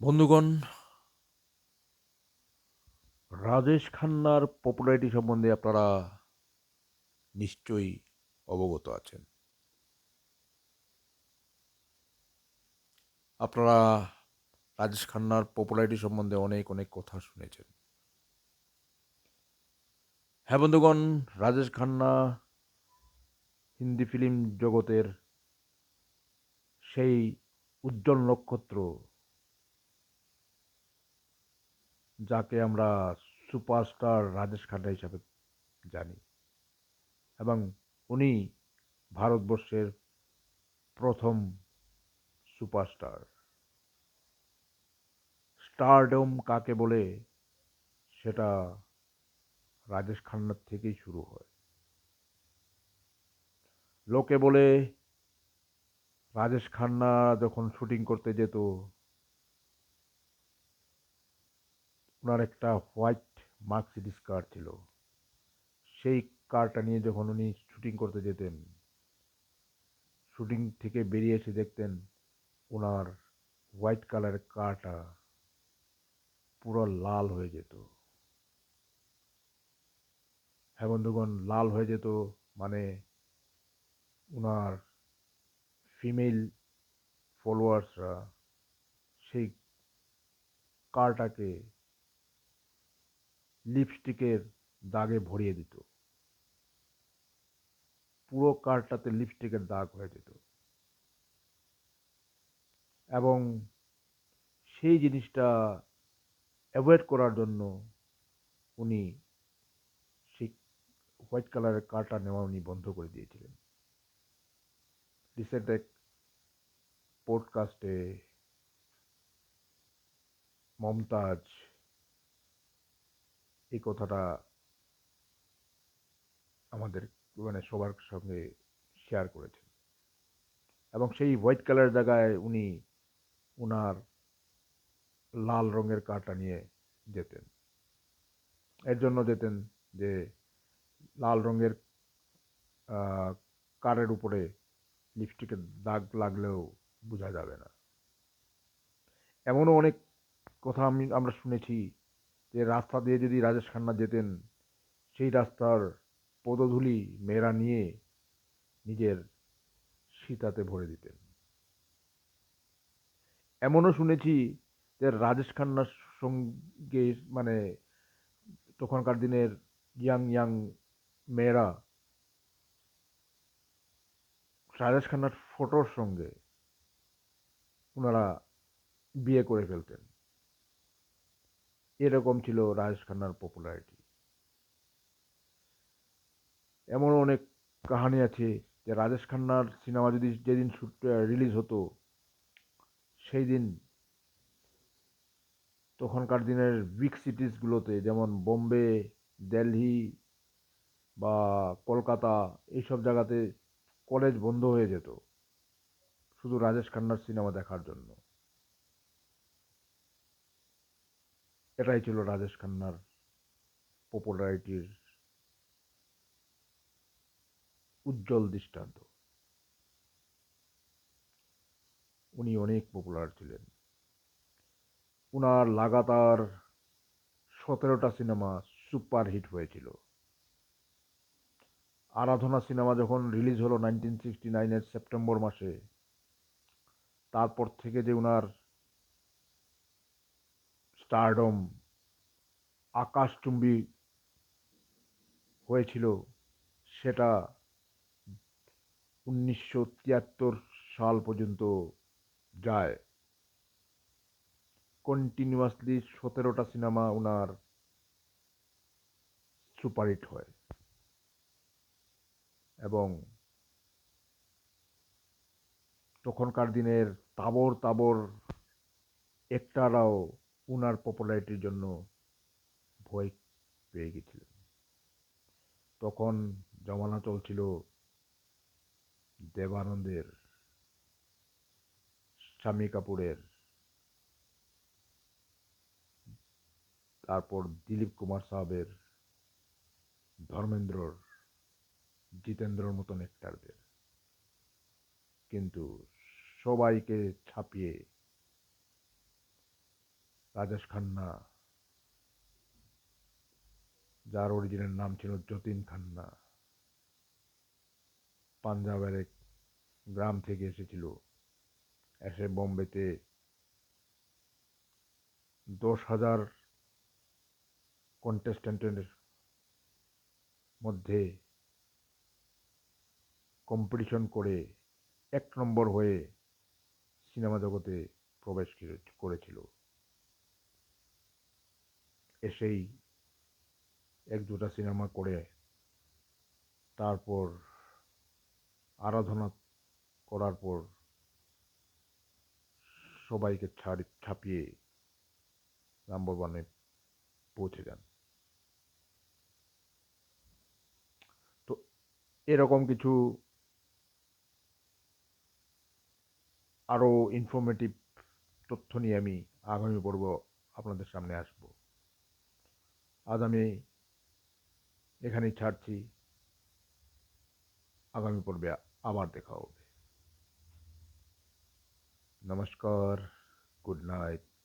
বন্ধুগণ, রাজেশ খান্নার পপুলারিটি সম্বন্ধে আপনারা নিশ্চয়ই অবগত আছেন। আপনারা রাজেশ খান্নার পপুলারিটি সম্বন্ধে অনেক অনেক কথা শুনেছেন। হ্যাঁ বন্ধুগণ, রাজেশ খান্না হিন্দি ফিল্ম জগতের সেই উজ্জ্বল নক্ষত্র যাকে আমরা সুপারস্টার রাজেশ খান্না হিসাবে জানি। এবং উনি ভারতবর্ষের প্রথম সুপারস্টার। স্টারডম কাকে বলে সেটা রাজেশ খান্নার থেকেই শুরু হয়। লোকে বলে রাজেশ খান্না যখন শুটিং করতে যেত ওনার একটা হোয়াইট মার্কসিডিস কার ছিল। সেই কারটা নিয়ে যখন উনি শুটিং করতে যেতেন শুটিং থেকে বেরিয়ে এসে দেখতেন ওনার হোয়াইট কালারের কারটা পুরো লাল হয়ে যেত। হ্যাঁ বন্ধুগণ, লাল হয়ে যেত মানে ওনার ফিমেল ফলোয়ার্সরা সেই কারটাকে লিপস্টিকের দাগে ভরিয়ে দিত। পুরো কারটাতে লিপস্টিকের দাগ হয়ে যেত। এবং সেই জিনিসটা অ্যাভয়েড করার জন্য উনি সেই হোয়াইট কালারের কারটা নেওয়া উনি বন্ধ করে দিয়েছিলেন। রিসেন্ট এক পডকাস্টে মমতাজ এই কথাটা আমাদের মানে সবার সঙ্গে শেয়ার করেছেন। এবং সেই হোয়াইট কালার জায়গায় উনি ওনার লাল রঙের কারটা নিয়ে যেতেন। এর জন্য যেতেন যে লাল রঙের কারের উপরে লিপস্টিকের দাগ লাগলেও বোঝা যাবে না। এমনও অনেক কথা আমি, আমরা শুনেছি যে রাস্তা দিয়ে যদি রাজেশ খান্না যেতেন, সেই রাস্তার পদধূলি মেয়েরা নিয়ে নিজের সীতাতে ভরে দিতেন। এমনও শুনেছি যে রাজেশ খান্নার সঙ্গে মানে তখনকার দিনের ইয়াং ইয়াং মেয়েরা, রাজেশ খান্নার ফটোর সঙ্গে ওনারা বিয়ে করে ফেলতেন। এরকম ছিল রাজেশ খান্নার পপুলারিটি এমন অনেক কাহানি আছে যে রাজেশ খান্নার সিনেমা যদি যেদিন শুট রিলিজ হতো সেই দিন তখনকার দিনের বিগ সিটিসগুলোতে যেমন বোম্বে, দিল্লি বা কলকাতা, এইসব জায়গাতে কলেজ বন্ধ হয়ে যেত। শুধু রাজেশ খান্নার সিনেমা দেখার জন্য। এটাই ছিল রাজেশ খান্নার পপুলারিটির উজ্জ্বল দৃষ্টান্ত। উনি অনেক পপুলার ছিলেন। উনার লাগাতার সতেরোটা সিনেমা সুপার হিট হয়েছিল। আরাধনা সিনেমা যখন রিলিজ হলো নাইনটিন সিক্সটি নাইনের সেপ্টেম্বর মাসে, তারপর থেকে যে উনার স্টারডম আকাশচুম্বী হয়েছিল, সেটা উনিশশো তিয়াত্তর সাল পর্যন্ত যায়। কন্টিনিউয়াসলি সতেরোটা সিনেমা ওনার সুপারহিট হয়। এবং তখনকার দিনের তাবর তাবর একটারাও উনার পপুলারিটির জন্য ভয় পেয়ে গেছিলেন। তখন জমানা চলছিল দেবানন্দের, স্বামী কাপুরের, তারপর দিলীপ কুমার সাহেবের, ধর্মেন্দ্রর, জিতেন্দ্রর মতন অ্যাক্টারদের কিন্তু সবাইকে ছাপিয়ে রাজেশ খান্না, যার অরিজিনাল নাম ছিল যতীন খান্না। পাঞ্জাবের এক গ্রাম থেকে এসেছিল। এসে বোম্বেতে দশ হাজার কন্টেস্ট্যান্টের মধ্যে কম্পিটিশন করে এক নম্বর হয়ে সিনেমা জগতে প্রবেশ করেছিল। এসেই এক দুটা সিনেমা করে তারপর আরাধনা করার পর সবাইকে ছাড়ি, ছাপিয়ে নাম্বার ওয়ানে পৌঁছে যান। তো এরকম কিছু আরও ইনফরমেটিভ তথ্য নিয়ে আমি আগামী পর্ব আপনাদের সামনে আসব। আজ আমি এখানেই ছাড়ছি। আগামী পর্বে আবার দেখা হবে। নমস্কার গুড নাইট।